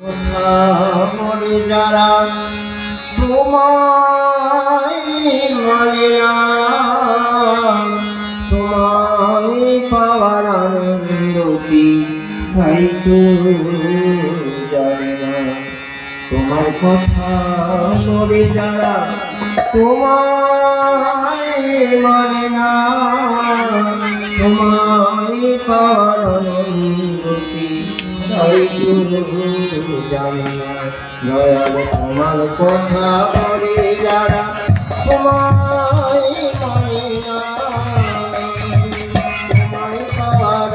কোথা মরে যারা তোমায় মানে তোমায় পাওয়ার আনন্দ কি তাই তো জানে না। তোমার কথা মরে যারা তোমায় মানে না, তোমায় পাওয়ার আনন্দ কি তাই তো জানে না দয়াল তোমার কথা মরে যারা তোমায় তোমায় পাওয়ার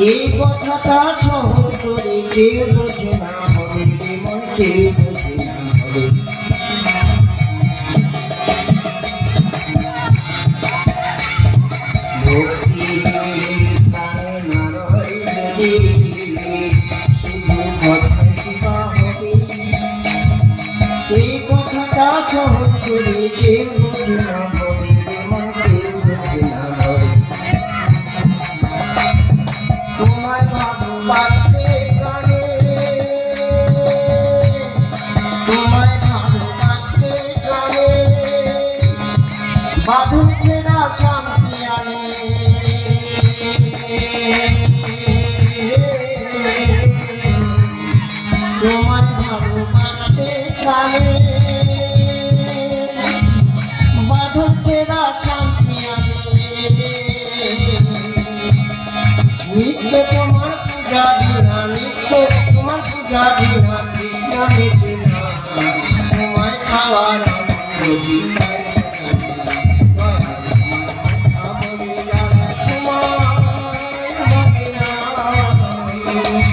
এই কথাটা সহজ করে কেউ বোঝে না হবে মন কেউ বোঝে না হবে। এই কথাটা সহজ করে কেউ তোমায়